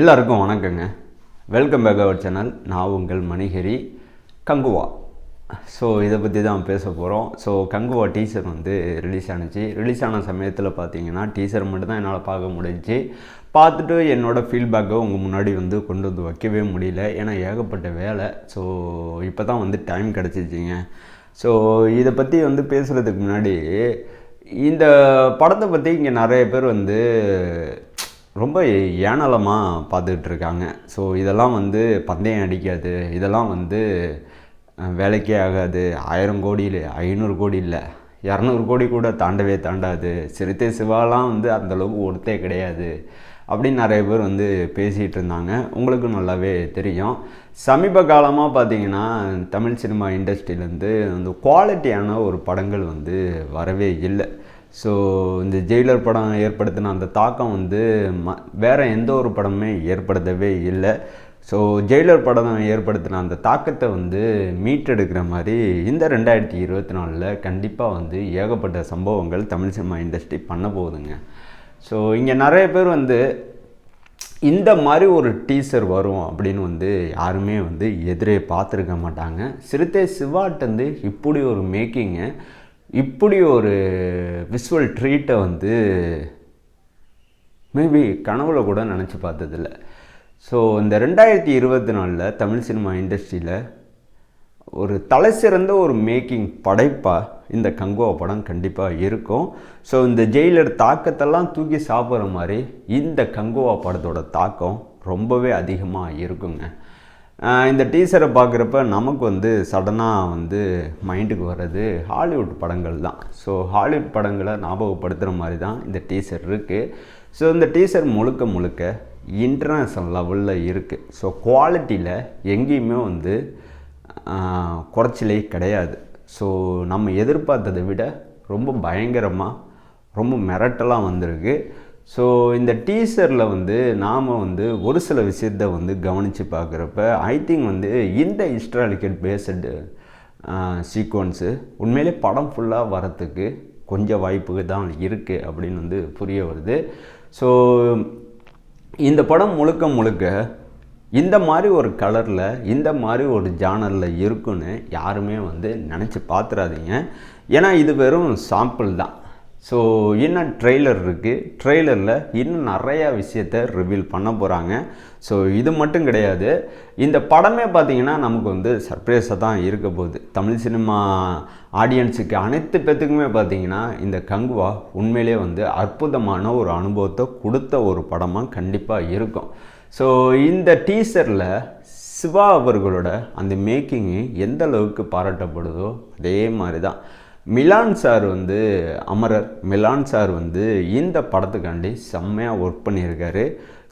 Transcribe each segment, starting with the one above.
எல்லாருக்கும் வணக்கங்க. Welcome back our channel நான் உங்கள் மணிகரி கங்குவா. ஸோ இதை பற்றி தான் பேச போகிறோம் ஸோ கங்குவா டீசர் வந்து ரிலீஸ் ஆனுச்சு. ரிலீஸ் ஆன சமயத்தில் பார்த்தீங்கன்னா டீசர் மட்டும்தான் என்னால் பார்க்க முடிஞ்சுச்சு. பார்த்துட்டு என்னோடய ஃபீட்பேக்கை உங்கள் முன்னாடி வந்து கொண்டு வந்து வைக்கவே முடியல. ஏன்னா ஏகப்பட்ட வேலை. ஸோ இப்போ தான் வந்து டைம் கிடச்சிச்சிங்க. ஸோ இதை பற்றி வந்து பேசுகிறதுக்கு முன்னாடி இந்த படத்தை பற்றி இங்கே நிறைய பேர் வந்து ரொம்ப ஏனலமாக பார்த்துட்ருக்காங்க. ஸோ இதெல்லாம் வந்து பந்தயம் அடிக்காது. இதெல்லாம் வந்து வேலைக்கே ஆகாது. ஆயிரம் கோடி இல்லை ஐநூறு கோடி இல்லை இரநூறு கோடி கூட தாண்டவே தாண்டாது. சிறுத்தை சிவாலாம் வந்து அந்தளவுக்கு ஒருத்தே கிடையாது அப்படின்னு நிறைய பேர் வந்து பேசிகிட்டு இருந்தாங்க உங்களுக்கு நல்லாவே தெரியும். சமீப காலமாக பார்த்தீங்கன்னா தமிழ் சினிமா இண்டஸ்ட்ரியிலேருந்து அந்த குவாலிட்டியான ஒரு படங்கள் வந்து வரவே இல்லை. ஸோ இந்த ஜெயிலர் படம் ஏற்படுத்தின அந்த தாக்கம் வந்து ம வேறு எந்த ஒரு படமுமே ஏற்படுத்தவே இல்லை. ஸோ ஜெயிலர் படம் ஏற்படுத்தின அந்த தாக்கத்தை வந்து மீட்டெடுக்கிற மாதிரி இந்த ரெண்டாயிரத்தி இருபத்தி நாலில் கண்டிப்பாக வந்து ஏகப்பட்ட சம்பவங்கள் தமிழ் சினிமா இண்டஸ்ட்ரி பண்ண போகுதுங்க. ஸோ இங்கே நிறைய பேர் வந்து இந்த மாதிரி ஒரு டீசர் வரும் அப்படின்னு வந்து யாருமே வந்து எதிரே பார்த்துருக்க மாட்டாங்க. சிறுத்தை சிவாட்டந்து இப்படி ஒரு மேக்கிங்கை இப்படி ஒரு விஷுவல் ட்ரீட்டை வந்து மேபி கனவுல கூட நினச்சி பார்த்ததில்ல. ஸோ இந்த ரெண்டாயிரத்தி இருபத்தி நாலில் தமிழ் சினிமா இண்டஸ்ட்ரியில் ஒரு தலை சிறந்த ஒரு மேக்கிங் படைப்பாக இந்த கங்குவா படம் கண்டிப்பாக இருக்கும். ஸோ இந்த ஜெயிலர் தாக்கத்தெல்லாம் தூக்கி சாப்பிட்ற மாதிரி இந்த கங்குவா படத்தோட தாக்கம் ரொம்பவே அதிகமாக இருக்குங்க. இந்த டீசரை பார்க்குறப்ப நமக்கு வந்து சடனாக வந்து மைண்டுக்கு வர்றது ஹாலிவுட் படங்கள் தான். ஸோ ஹாலிவுட் படங்களை ஞாபகப்படுத்துகிற மாதிரி தான் இந்த டீசர் இருக்குது ஸோ இந்த டீசர் முழுக்க முழுக்க இன்டர்நேஷ்னல் லெவலில் இருக்குது ஸோ குவாலிட்டியில் எங்கேயுமே வந்து குறைச்சலே கிடையாது. ஸோ நம்ம எதிர்பார்த்ததை விட ரொம்ப பயங்கரமாக ரொம்ப மிரட்டலாக வந்திருக்கு. ஸோ இந்த டீசரில் வந்து நாம் வந்து ஒரு சில விஷயத்தை வந்து கவனித்து பார்க்குறப்ப ஐ திங்க் வந்து இந்த ஹிஸ்டாலிக்கல் பேஸ்டு சீக்வன்ஸு உண்மையிலே படம் ஃபுல்லாக வரத்துக்கு கொஞ்சம் வாய்ப்பு தான் இருக்குது அப்படின்னு வந்து புரிய வருது. ஸோ இந்த படம் முழுக்க முழுக்க இந்த மாதிரி ஒரு கலரில் இந்த மாதிரி ஒரு ஜானரில் இருக்குன்னு யாருமே வந்து நினச்சி பார்த்துறாதீங்க. ஏன்னா இது வெறும் சாம்பிள் தான். ஸோ இன்னும் ட்ரெய்லர் இருக்குது ட்ரெய்லரில் இன்னும் நிறையா விஷயத்த ரிவீல் பண்ண போகிறாங்க ஸோ இது மட்டும் கிடையாது. இந்த படமே பார்த்திங்கன்னா நமக்கு வந்து சர்ப்ரைஸாக தான் இருக்க போகுது. தமிழ் சினிமா ஆடியன்ஸுக்கு அனைத்து பேத்துக்குமே பார்த்திங்கன்னா இந்த கங்குவா உண்மையிலே வந்து அற்புதமான ஒரு அனுபவத்தை கொடுத்த ஒரு படமாக கண்டிப்பாக இருக்கும். ஸோ இந்த டீசரில் சிவா அவர்களோட அந்த மேக்கிங்கு எந்த அளவுக்கு பாராட்டப்படுதோ அதே மாதிரி தான் மிலான் சார் வந்து அமரர். மிலான் சார் வந்து இந்த படத்துக்காண்டி செம்மையாக ஒர்க் பண்ணியிருக்காரு.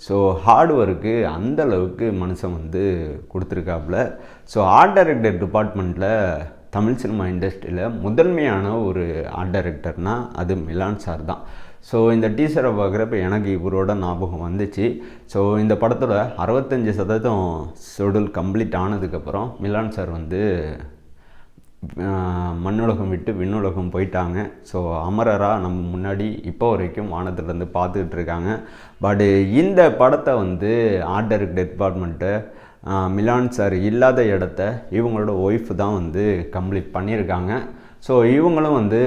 ஸோ ஹார்ட் ஒர்க்கு அந்தளவுக்கு மனுஷன் வந்து கொடுத்துருக்காப்புல. ஸோ ஆர்ட் டைரக்டர் டிபார்ட்மெண்ட்டில் தமிழ் சினிமா இண்டஸ்ட்ரியில் முதன்மையான ஒரு ஆர்ட் டைரக்டர்னால் அது மிலான் சார் தான். ஸோ இந்த டீசரை பார்க்குறப்ப எனக்கு இவரோட ஞாபகம் வந்துச்சு. ஸோ இந்த படத்தோட அறுபத்தஞ்சி சதவீதம் ஷெடியூல் கம்ப்ளீட் ஆனதுக்கப்புறம் மிலான் சார் வந்து மண்ணுலகம் விட்டு விண்ணுலகம் போயிட்டாங்க. ஸோ அமரராக நம்ம முன்னாடி இப்போ வரைக்கும் வானத்துலேருந்து பார்த்துக்கிட்டு இருக்காங்க. பட் இந்த படத்தை வந்து ஆர்ட் டிபார்ட்மெண்ட்டு மிலான் சார் இல்லாத இடத்த இவங்களோட ஒய்ஃப் தான் வந்து கம்ப்ளீட் பண்ணியிருக்காங்க. ஸோ இவங்களும் வந்து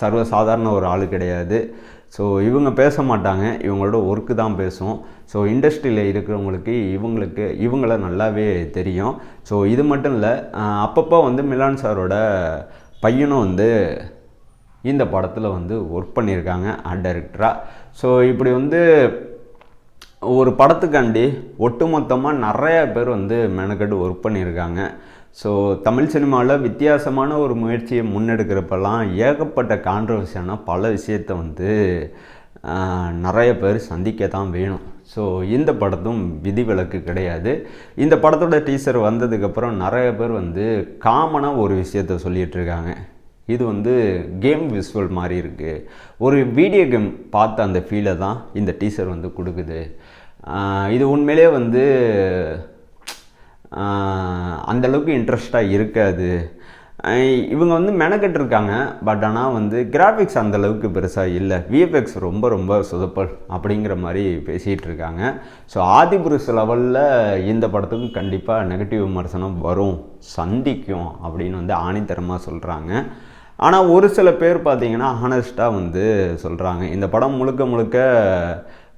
சர்வசாதாரண ஒரு ஆள் கிடையாது. ஸோ இவங்க பேச மாட்டாங்க. இவங்களோட ஒர்க்கு தான் பேசும். ஸோ இண்டஸ்ட்ரியில் இருக்கிறவங்களுக்கு இவங்களுக்கு இவங்கள நல்லாவே தெரியும். ஸோ இது மட்டும் இல்லை அப்பப்போ வந்து மிலான் சாரோட பையனும் வந்து இந்த படத்தில் வந்து ஒர்க் பண்ணியிருக்காங்க டைரக்டராக ஸோ இப்படி வந்து ஒரு படத்துக்காண்டி ஒட்டுமொத்தமாக நிறையா பேர் வந்து மெனக்கெட்டு ஒர்க் பண்ணியிருக்காங்க. ஸோ தமிழ் சினிமாவில் வித்தியாசமான ஒரு முயற்சியை முன்னெடுக்கிறப்பெல்லாம் ஏகப்பட்ட கான்ட்ரவர்சியான பல விஷயத்தை வந்து நிறைய பேர் சந்திக்க தான் வேணும். ஸோ இந்த படத்தும் விதிவிலக்கு கிடையாது. இந்த படத்தோட டீசர் வந்ததுக்கப்புறம் நிறைய பேர் வந்து காமனாக ஒரு விஷயத்த சொல்லிகிட்டு இருக்காங்க. இது வந்து கேம் விஷுவல் மாதிரி இருக்குது ஒரு வீடியோ கேம் பார்த்த அந்த ஃபீலை தான் இந்த டீசர் வந்து கொடுக்குது. இது உண்மையிலே வந்து அந்தளவுக்கு அந்த அளவுக்கு இன்ட்ரெஸ்டாக இருக்காது இவங்க வந்து மெனக்கெட்டிருக்காங்க. பட் ஆனால் வந்து கிராஃபிக்ஸ் அந்த அளவுக்கு பெருசாக இல்லை விஎஃப்எக்ஸ் ரொம்ப ரொம்ப சொதப்பல் அப்படிங்கிற மாதிரி பேசிகிட்டு இருக்காங்க ஸோ ஆதிபுருஷ் லெவலில் இந்த படத்துக்கும் கண்டிப்பாக நெகட்டிவ் விமர்சனம் வரும். சந்திக்கும் அப்படின்னு வந்து ஆணித்தரமாக சொல்கிறாங்க ஆனால் ஒரு சில பேர் பார்த்தீங்கன்னா ஹானஸ்ட்டாக வந்து சொல்கிறாங்க இந்த படம் முழுக்க முழுக்க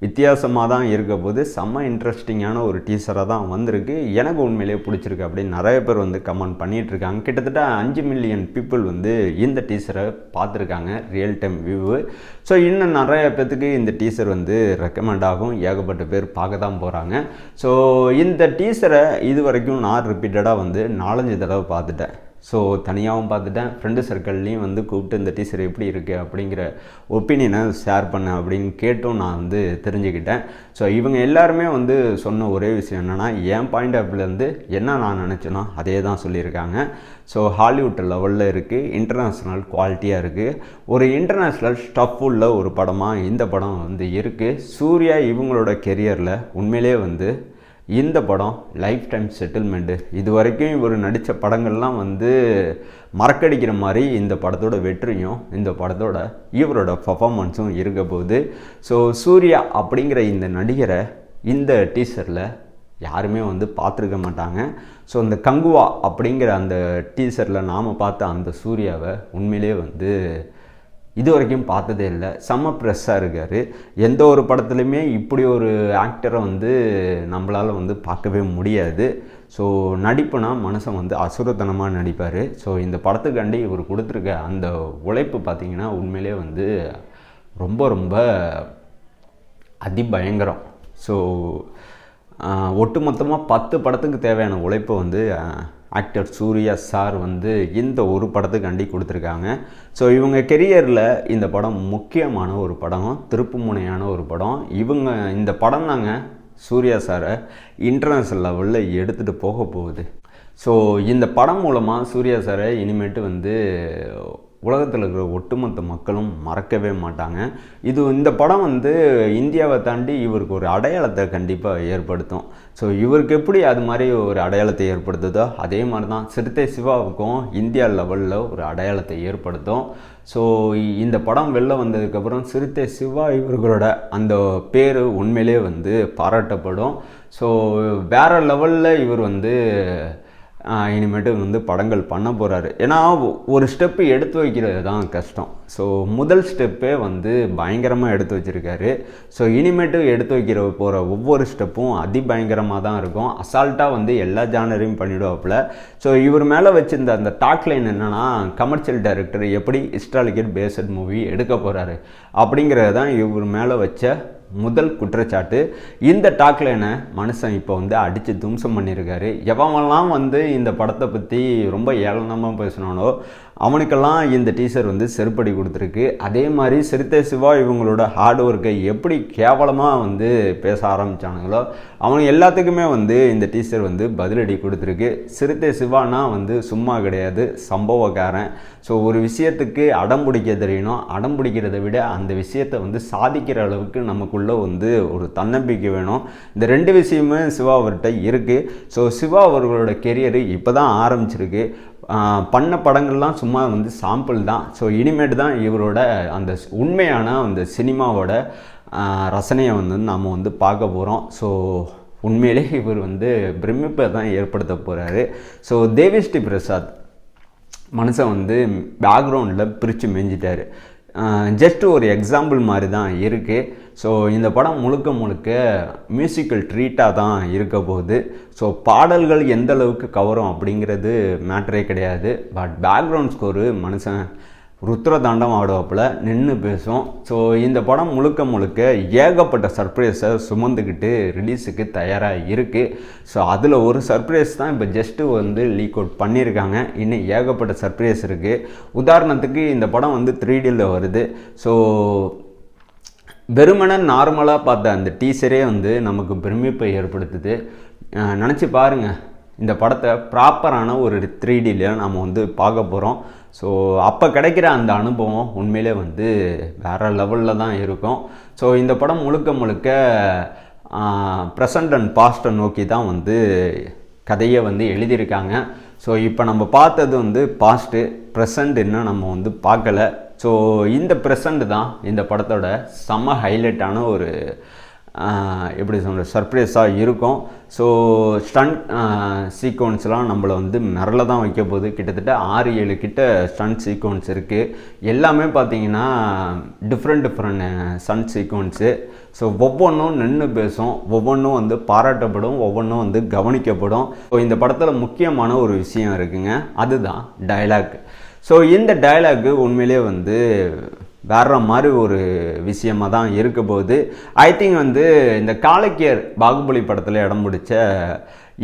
வித்தியாசமாக தான் இருக்க போது செம்ம இன்ட்ரெஸ்டிங்கான ஒரு டீசராக தான் வந்திருக்கு. எனக்கு உண்மையிலேயே பிடிச்சிருக்கு அப்படின்னு நிறைய பேர் வந்து கமெண்ட் பண்ணிகிட்ருக்காங்க இருக்காங்க கிட்டத்தட்ட அஞ்சு மில்லியன் பீப்புள் வந்து இந்த டீசரை பார்த்துருக்காங்க ரியல் டைம் வியூவு ஸோ இன்னும் நிறைய பேர்த்துக்கு இந்த டீசர் வந்து ரெக்கமெண்ட் ஆகும். ஏகப்பட்ட பேர் பார்க்க தான் போகிறாங்க ஸோ இந்த டீசரை இது வரைக்கும் நான் ரிப்பீட்டடாக வந்து நாலஞ்சு தடவை பார்த்துட்டேன். ஸோ தனியாகவும் பார்த்துட்டேன். ஃப்ரெண்டு சர்க்கிள்லேயும் வந்து கூப்பிட்டு இந்த டீச்சர் எப்படி இருக்குது அப்படிங்கிற ஒப்பீனியனை ஷேர் பண்ண அப்படின்னு கேட்டும் நான் வந்து தெரிஞ்சுக்கிட்டேன். ஸோ இவங்க எல்லாருமே வந்து சொன்ன ஒரே விஷயம் என்னென்னா என் பாயிண்ட் ஆஃப்லேருந்து என்ன நான் நினச்சேனோ அதே தான் சொல்லியிருக்காங்க. ஸோ ஹாலிவுட் லெவலில் இருக்குது இன்டர்நேஷ்னல் குவாலிட்டியாக இருக்குது ஒரு இன்டர்நேஷ்னல் ஸ்டஃப் உள்ள ஒரு படமாக இந்த படம் வந்து இருக்குது சூர்யா இவங்களோட கெரியரில் உண்மையிலே வந்து இந்த படம் லைஃப் டைம் செட்டில்மெண்ட்டு இது வரைக்கும் இவர் நடித்த படங்கள்லாம் வந்து மறக்கடிக்கிற மாதிரி இந்த படத்தோட வெற்றியும் இந்த படத்தோட இவரோட பர்ஃபாமன்ஸும் இருக்க போகுது. ஸோ சூர்யா அப்படிங்கிற இந்த நடிகரை இந்த டீசரில் யாருமே வந்து பார்த்துருக்க மாட்டாங்க. ஸோ இந்த கங்குவா அப்படிங்கிற அந்த டீசரில் நாம் பார்த்த அந்த சூர்யாவை உண்மையிலே வந்து இது வரைக்கும் பார்த்ததே இல்லை. செம்ம ப்ரெஸ்ஸாக இருக்கார். எந்த ஒரு படத்துலையுமே இப்படி ஒரு ஆக்டரை வந்து நம்மளால் வந்து பார்க்கவே முடியாது. ஸோ நடிப்புனா மனுஷன் வந்து அசுரத்தனமாக நடிப்பார். ஸோ இந்த படத்துக்காண்டி இவர் கொடுத்துருக்க அந்த உழைப்பு பார்த்திங்கன்னா உண்மையிலே வந்து ரொம்ப ரொம்ப அதிபயங்கரம். ஸோ ஒட்டுமொத்தமாக பத்து படத்துக்கு தேவையான உழைப்பை வந்து ஆக்டர் சூர்யா சார் வந்து இந்த ஒரு படத்துக்காண்டி கொடுத்துருக்காங்க. ஸோ இவங்க கெரியரில் இந்த படம் முக்கியமான ஒரு படம் திருப்புமுனையான ஒரு படம். இவங்க இந்த படம் தாங்க சூர்யா சாரை இன்டர்நேஷ்னல் லெவலில் எடுத்துகிட்டு போக போகுது. ஸோ இந்த படம் மூலமாக சூர்யா சாரை இனிமேட்டு வந்து உலகத்தில் இருக்கிற ஒட்டுமொத்த மக்களும் மறக்கவே மாட்டாங்க. இது இந்த படம் வந்து இந்தியாவை தாண்டி இவருக்கு ஒரு அடையாளத்தை கண்டிப்பாக ஏற்படுத்தும். ஸோ இவருக்கு எப்படி அது மாதிரி ஒரு அடையாளத்தை ஏற்படுத்துதோ அதே மாதிரி தான் சிறுத்தை சிவாவுக்கும் இந்தியா லெவலில் ஒரு அடையாளத்தை ஏற்படுத்தும். ஸோ இந்த படம் வெளில வந்ததுக்கப்புறம் சிறுத்தை சிவா இவர்களோட அந்த பேர் உண்மையிலே வந்து பாராட்டப்படும். ஸோ வேறு லெவலில் இவர் வந்து இனிமேட்டு வந்து படங்கள் பண்ண போகிறாரு ஏன்னா ஒரு ஸ்டெப்பு எடுத்து வைக்கிறது தான் கஷ்டம். ஸோ முதல் ஸ்டெப்பே வந்து பயங்கரமாக எடுத்து வச்சுருக்காரு. ஸோ இனிமேட்டு எடுத்து வைக்கிற போகிற ஒவ்வொரு ஸ்டெப்பும் அதிபயங்கரமாக தான் இருக்கும். அசால்ட்டாக வந்து எல்லா ஜானரையும் பண்ணிவிடுவாப்புல ஸோ இவர் மேலே வச்சிருந்த அந்த டாக் லைன் என்னென்னா கமர்ஷியல் டைரக்டர் எப்படி ஹிஸ்டாலிக்கல் பேஸ்ட் மூவி எடுக்க போகிறாரு அப்படிங்கிறது தான் இவர் மேலே வச்ச முதல் குற்றச்சாட்டு இந்த டாக்லைனை மனுஷன் இப்போ வந்து அடித்து தும்சம் பண்ணியிருக்காரு எவன்லாம் வந்து இந்த படத்தை பற்றி ரொம்ப ஏளனமாக பேசினானோ அவனுக்கெல்லாம் இந்த டீச்சர் வந்து செருப்படி கொடுத்துருக்கு. அதே மாதிரி சிறுத்தை சிவா இவங்களோட ஹார்ட் ஒர்க்கை எப்படி கேவலமாக வந்து பேச ஆரம்பித்தானுங்களோ அவங்க எல்லாத்துக்குமே வந்து இந்த டீச்சர் வந்து பதிலடி கொடுத்துருக்கு. சிறுத்தை சிவானா வந்து சும்மா கிடையாது சம்பவக்காரன். ஸோ ஒரு விஷயத்துக்கு அடம் பிடிக்க தெரியணும். அடம் பிடிக்கிறத விட அந்த விஷயத்தை வந்து சாதிக்கிற அளவுக்கு நமக்குள்ளே வந்து ஒரு தன்னம்பிக்கை வேணும். இந்த ரெண்டு விஷயமும் சிவா அவர்கிட்ட இருக்குது ஸோ சிவா அவர்களோட கெரியரு இப்போ தான் ஆரம்பிச்சிருக்கு. பண்ண படங்கள்லாம் சும்மா வந்து சாம்பிள் தான். ஸோ இனிமேட்டு தான் இவரோட அந்த உண்மையான அந்த சினிமாவோட ரசனையை வந்து நாம் வந்து பார்க்க போகிறோம் ஸோ உண்மையிலே இவர் வந்து பிரமிப்பை தான் ஏற்படுத்த போகிறாரு ஸோ தேவிஸ்ரீ பிரசாத் மனுஷன் வந்து பேக்ரவுண்டில் பிரித்து மேய்ஞ்சிட்டாரு ஜஸ்ட் ஒரு எக்ஸாம்பிள் மாதிரி தான் இருக்குது ஸோ இந்த படம் முழுக்க முழுக்க மியூசிக்கல் ட்ரீட்டாக தான் இருக்க போகுது. ஸோ பாடல்கள் எந்த அளவுக்கு கவரும் அப்படிங்கிறது மேட்டரே கிடையாது. பட் பேக்ரவுண்ட் ஸ்கோரு மனுஷன் ருத்ர தாண்டம் ஆடுவாப்பில் நின்று பேசும். ஸோ இந்த படம் முழுக்க முழுக்க ஏகப்பட்ட சர்ப்ரைஸை சுமந்துக்கிட்டு ரிலீஸுக்கு தயாராக இருக்குது ஸோ அதில் ஒரு சர்ப்ரைஸ் தான் இப்போ ஜஸ்ட்டு வந்து லீக் அவுட் பண்ணியிருக்காங்க இன்னும் ஏகப்பட்ட சர்ப்ரைஸ் இருக்குது உதாரணத்துக்கு இந்த படம் வந்து த்ரீ டியில் வருது. ஸோ வெறுமன நார்மலாக பார்த்த அந்த டீசரே வந்து நமக்கு பிரமிப்பை ஏற்படுத்துது. நினச்சி பாருங்கள் இந்த படத்தை ப்ராப்பரான ஒரு த்ரீ டியில் நம்ம வந்து பார்க்க போகிறோம் ஸோ அப்போ கிடைக்கிற அந்த அனுபவம் உண்மையிலே வந்து வேறு லெவலில் தான் இருக்கும். ஸோ இந்த படம் முழுக்க முழுக்க ப்ரெசண்ட் அண்ட் பாஸ்ட்டை நோக்கி தான் வந்து கதையை வந்து எழுதியிருக்காங்க. ஸோ இப்போ நம்ம பார்த்தது வந்து பாஸ்ட்டு ப்ரெசண்ட் இன்னும் நம்ம வந்து பார்க்கல. ஸோ இந்த ப்ரெசண்ட் தான் இந்த படத்தோட செம்ம ஹைலைட்டான ஒரு எப்படி சொல்கிற சர்ப்ரைஸாக இருக்கும். ஸோ ஸ்டண்ட் சீக்வன்ஸ்லாம் நம்மளை வந்து மிரள தான் வைக்க போகுது. கிட்டத்தட்ட ஆறு ஏழு கிட்ட ஸ்டண்ட் சீக்வன்ஸ் இருக்குது எல்லாமே பார்த்தீங்கன்னா different different stunt sequence so ஒவ்வொன்றும் நின்று பேசும். ஒவ்வொன்றும் வந்து பாராட்டப்படும். ஒவ்வொன்றும் வந்து கவனிக்கப்படும். ஸோ இந்த படத்தில் முக்கியமான ஒரு விஷயம் இருக்குங்க. அதுதான் டயலாக் ஸோ இந்த டயலாக்கு உண்மையிலே வந்து வேற மாதிரி ஒரு விஷயமா தான் இருக்க போகுது. ஐ திங்க் வந்து இந்த காலக்கியர் பாகுபலி படத்தில் இடம் பிடிச்ச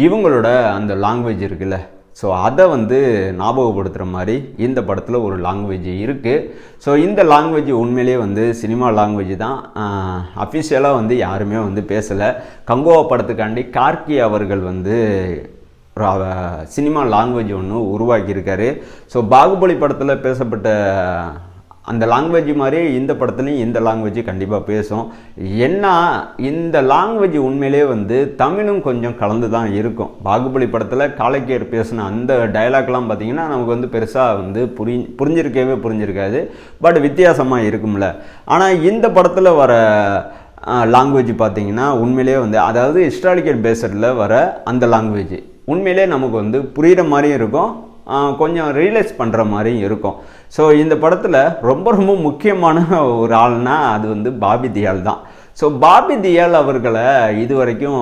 இவங்களோட அந்த லாங்குவேஜ் இருக்குல்ல. ஸோ அதை வந்து ஞாபகப்படுத்துகிற மாதிரி இந்த படத்தில் ஒரு லாங்குவேஜ் இருக்குது ஸோ இந்த லாங்குவேஜ் உண்மையிலேயே வந்து சினிமா லாங்குவேஜ் தான். அஃபிஷியலாக வந்து யாருமே வந்து பேசலை. கங்கோவா படத்துக்காண்டி கார்கி அவர்கள் வந்து ஒரு சினிமா லாங்குவேஜ் ஒன்று உருவாக்கியிருக்காரு. ஸோ பாகுபலி படத்தில் பேசப்பட்ட அந்த லாங்குவேஜ் மாதிரி இந்த படத்துலையும் இந்த லாங்குவேஜ் கண்டிப்பாக பேசும். என்ன இந்த லாங்குவேஜ் உண்மையிலே வந்து தமிழும் கொஞ்சம் கலந்து தான் இருக்கும். பாகுபலி படத்தில் காலக்கியர் பேசின அந்த டயலாக்லாம் பார்த்திங்கன்னா நமக்கு வந்து பெருசாக வந்து புரி புரிஞ்சிருக்கவே புரிஞ்சிருக்காது. பட் வித்தியாசமாக இருக்கும்ல. ஆனால் இந்த படத்தில் வர லாங்குவேஜ் பார்த்திங்கன்னா உண்மையிலே வந்து அதாவது ஹிஸ்டாரிக்கல் பேஸடில் வர அந்த லாங்குவேஜ் உண்மையிலே நமக்கு வந்து புரிகிற மாதிரியும் இருக்கும். கொஞ்சம் ரியலைஸ் பண்ணுற மாதிரியும் இருக்கும். ஸோ இந்த படத்தில் ரொம்ப ரொம்ப முக்கியமான ஒரு ஆள்னா அது வந்து பாபி தியால் தான். ஸோ பாபி தியால் அவர்களை இது வரைக்கும்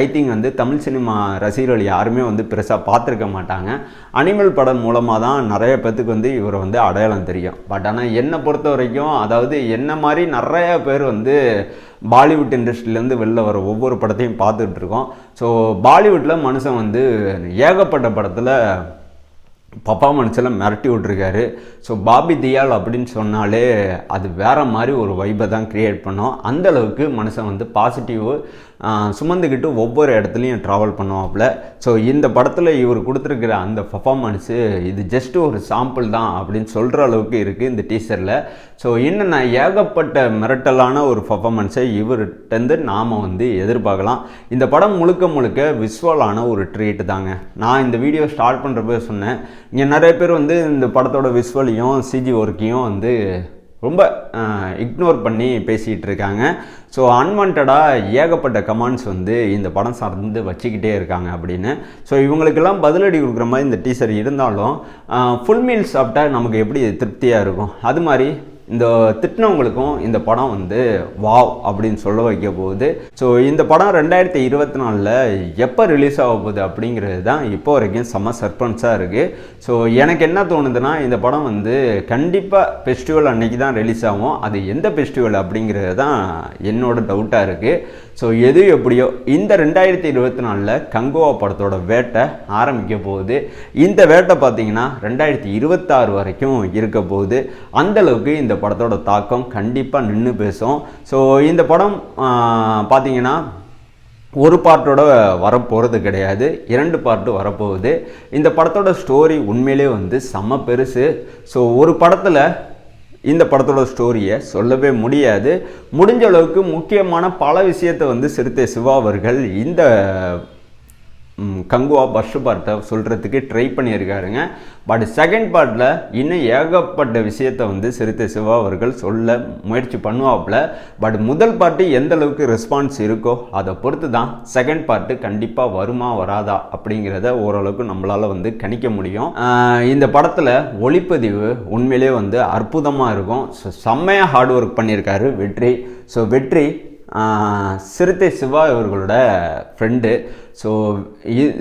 ஐ திங்க் வந்து தமிழ் சினிமா ரசிகர்கள் யாருமே வந்து பெருசாக பார்த்துருக்க மாட்டாங்க. அனிமல் படம் மூலமாக தான் நிறைய பேர்த்துக்கு வந்து இவரை வந்து அடையாளம் தெரியும். பட் ஆனால் என்னை பொறுத்த வரைக்கும் அதாவது என்ன மாதிரி நிறைய பேர் வந்து பாலிவுட் இண்டஸ்ட்ரியிலேருந்து வெளில வர ஒவ்வொரு படத்தையும் பார்த்துட்ருக்கோம் ஸோ பாலிவுட்டில் மனுஷன் வந்து ஏகப்பட்ட படத்தில் பர்ஃபாமன்ஸ்லாம் மிரட்டி விட்ருக்காரு ஸோ பாபி தியால் அப்படின்னு சொன்னாலே அது வேற மாதிரி ஒரு வைபை தான் க்ரியேட் பண்ணோம். அந்த அளவுக்கு மனுஷன் வந்து பாசிட்டிவ் சுமந்துக்கிட்டு ஒவ்வொரு இடத்துலையும் ட்ராவல் பண்ணுவாப்புல. ஸோ இந்த படத்தில் இவர் கொடுத்துருக்கிற அந்த பர்ஃபாமன்ஸு இது ஜஸ்ட் ஒரு சாம்பிள் தான் அப்படின்னு சொல்கிற அளவுக்கு இருக்குது இந்த டீசரில் ஸோ என்னென்ன ஏகப்பட்ட மிரட்டலான ஒரு பர்ஃபாமன்ஸை இவர்கிட்டருந்து நாம் வந்து எதிர்பார்க்கலாம். இந்த படம் முழுக்க முழுக்க விஸ்வலான ஒரு ட்ரீட் தாங்க. நான் இந்த வீடியோ ஸ்டார்ட் பண்ணுறப்ப சொன்னேன். இங்கே நிறைய பேர் வந்து இந்த படத்தோட விஸ்வலையும் சிஜி ஒர்க்கையும் வந்து ரொம்ப இக்னோர் பண்ணி பேசிகிட்டு இருக்காங்க ஸோ அன்வான்டாக ஏகப்பட்ட கமெண்ட்ஸ் வந்து இந்த படம் சார்ந்து வச்சுக்கிட்டே இருக்காங்க அப்படின்னு. ஸோ இவங்களுக்கெல்லாம் பதிலடி கொடுக்குற மாதிரி இந்த டீசர் இருந்தாலும் ஃபுல் மீல் சாப்பிட்டா நமக்கு எப்படி திருப்தியாக இருக்கும்? அது மாதிரி இந்த திட்டினவங்களுக்கும் இந்த படம் வந்து வாவ் அப்படின்னு சொல்ல வைக்க போகுது. ஸோ இந்த படம் ரெண்டாயிரத்தி இருபத்தி நாலில் எப்போ ரிலீஸ் ஆக போகுது அப்படிங்கிறது தான் இப்போ வரைக்கும் செம்ம சர்பன்ஸாக இருக்குது ஸோ எனக்கு என்ன தோணுதுன்னா இந்த படம் வந்து கண்டிப்பாக ஃபெஸ்டிவல் அன்னைக்கு தான் ரிலீஸ் ஆகும். அது எந்த ஃபெஸ்டிவல் அப்படிங்கிறது தான் என்னோட டவுட்டாக இருக்குது ஸோ எது எப்படியோ இந்த ரெண்டாயிரத்தி இருபத்தி நாலில் கங்கோவா படத்தோட வேட்டை ஆரம்பிக்க போகுது. இந்த வேட்டை பார்த்தீங்கன்னா ரெண்டாயிரத்தி இருபத்தாறு வரைக்கும் இருக்க போகுது. அந்த அளவுக்கு இந்த படத்தோட தாக்கம் கண்டிப்பாக நின்று பேசும். ஸோ இந்த படம் பார்த்தீங்கன்னா ஒரு பார்ட்டோட வரப்போகிறது கிடையாது. இரண்டு பார்ட்டு வரப்போகுது. இந்த படத்தோட ஸ்டோரி உண்மையிலே வந்து செம்ம பெருசு. ஸோ ஒரு படத்தில் இந்த படத்தோட ஸ்டோரியை சொல்லவே முடியாது. முடிஞ்ச அளவுக்கு முக்கியமான பல விஷயத்தை வந்து சிறுத்தை சிவா அவர்கள் இந்த கங்குவா ஃபஸ்ட்டு பார்ட்டை சொல்கிறதுக்கு ட்ரை பண்ணியிருக்காருங்க. பட் செகண்ட் பார்ட்டில் இன்னும் ஏகப்பட்ட விஷயத்தை வந்து சிறுத்தை சிவா அவர்கள் சொல்ல முயற்சி பண்ணுவாப்புல. பட் முதல் பார்ட்டு எந்த அளவுக்கு ரெஸ்பான்ஸ் இருக்கோ அதை பொறுத்து தான் செகண்ட் பார்ட்டு கண்டிப்பாக வருமா வராதா அப்படிங்கிறத ஓரளவுக்கு நம்மளால் வந்து கணிக்க முடியும். இந்த படத்தில் ஒளிப்பதிவு உண்மையிலே வந்து அற்புதமாக இருக்கும். ஸோ செம்மையாக ஹார்ட் ஒர்க் பண்ணியிருக்காரு வெற்றி. ஸோ வெற்றி சிறுத்தை சிவா இவர்களோட ஃப்ரெண்டு ஸோ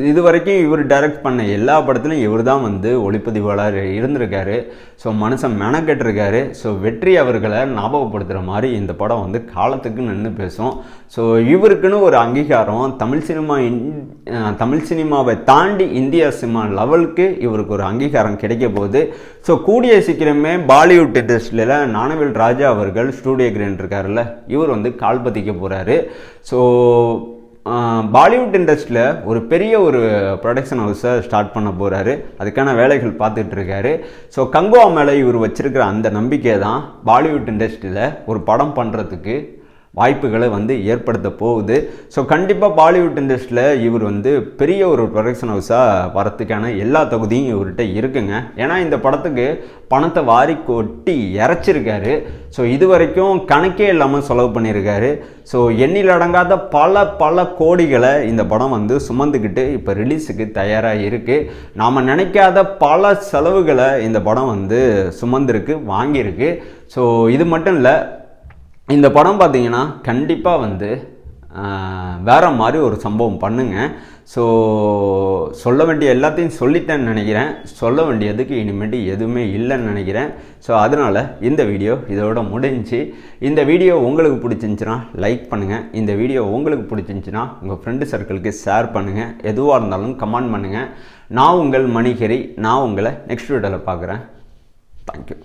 இது வரைக்கும் இவர் டைரக்ட் பண்ண எல்லா படத்துலையும் இவர் தான் வந்து ஒளிப்பதிவாளர் இருந்திருக்காரு. ஸோ மனுஷன் மெனக்கெட்டிருக்காரு. ஸோ வெற்றி அவர்களை ஞாபகப்படுத்துகிற மாதிரி இந்த படம் வந்து காலத்துக்கு நின்று பேசும். ஸோ இவருக்குன்னு ஒரு அங்கீகாரம் தமிழ் சினிமா இன் தமிழ் சினிமாவை தாண்டி இந்தியா சினிமா லெவலுக்கு இவருக்கு ஒரு அங்கீகாரம் கிடைக்க போகுது. ஸோ கூடிய சீக்கிரமே பாலிவுட் இண்டஸ்ட்ரியில் நானவேல் ராஜா அவர்கள் ஸ்டூடியோ கிரேன் இருக்காருல்ல இவர் வந்து கால் பதிக்க போகிறாரு ஸோ பாலிவுட் இண்டஸ்ட்ரியில் ஒரு பெரிய ஒரு ப்ரொடக்ஷன் ஹவுஸை ஸ்டார்ட் பண்ண போகிறாரு அதுக்கான வேலைகள் பார்த்துட்டு இருக்காரு. ஸோ கங்குவா மேலே இவர் வச்சிருக்கிற அந்த நம்பிக்கை தான் பாலிவுட் இண்டஸ்ட்ரியில் ஒரு படம் பண்ணுறதுக்கு வாய்ப்புகளை வந்து ஏற்படுத்த போகுது. ஸோ கண்டிப்பாக பாலிவுட் இண்டஸ்ட்ரியில் இவர் வந்து பெரிய ஒரு ப்ரொடக்ஷன் ஹவுஸாக வரத்துக்கான எல்லா தகுதியும் இவர்கிட்ட இருக்குங்க. ஏன்னா இந்த படத்துக்கு பணத்தை வாரி கொட்டி இறச்சிருக்காரு. ஸோ இது வரைக்கும் கணக்கே இல்லாமல் செலவு பண்ணியிருக்காரு ஸோ எண்ணில் அடங்காத பல பல கோடிகளை இந்த படம் வந்து சுமந்துக்கிட்டு இப்போ ரிலீஸுக்கு தயாராக இருக்குது நாம் நினைக்காத பல செலவுகளை இந்த படம் வந்து சுமந்திருக்கு வாங்கியிருக்கு. ஸோ இது மட்டும் இல்லை இந்த படம் பார்த்தீங்கன்னா கண்டிப்பாக வந்து வேறு மாதிரி ஒரு சம்பவம் பண்ணுங்க. ஸோ சொல்ல வேண்டிய எல்லாத்தையும் சொல்லிட்டேன்னு நினைக்கிறேன். சொல்ல வேண்டியதுக்கு இனிமேட்டு எதுவுமே இல்லைன்னு நினைக்கிறேன். ஸோ அதனால் இந்த வீடியோ இதோட முடிஞ்சு இந்த வீடியோ உங்களுக்கு பிடிச்சிருந்துச்சுன்னா லைக் பண்ணுங்கள் இந்த வீடியோ உங்களுக்கு பிடிச்சிருந்துச்சுன்னா உங்கள் ஃப்ரெண்டு சர்க்கிளுக்கு ஷேர் பண்ணுங்கள் எதுவாக இருந்தாலும் கமெண்ட் பண்ணுங்கள் நான் உங்கள் மணிகரி. நான் உங்களை நெக்ஸ்ட் வீடியோவில் பார்க்குறேன். தேங்க்யூ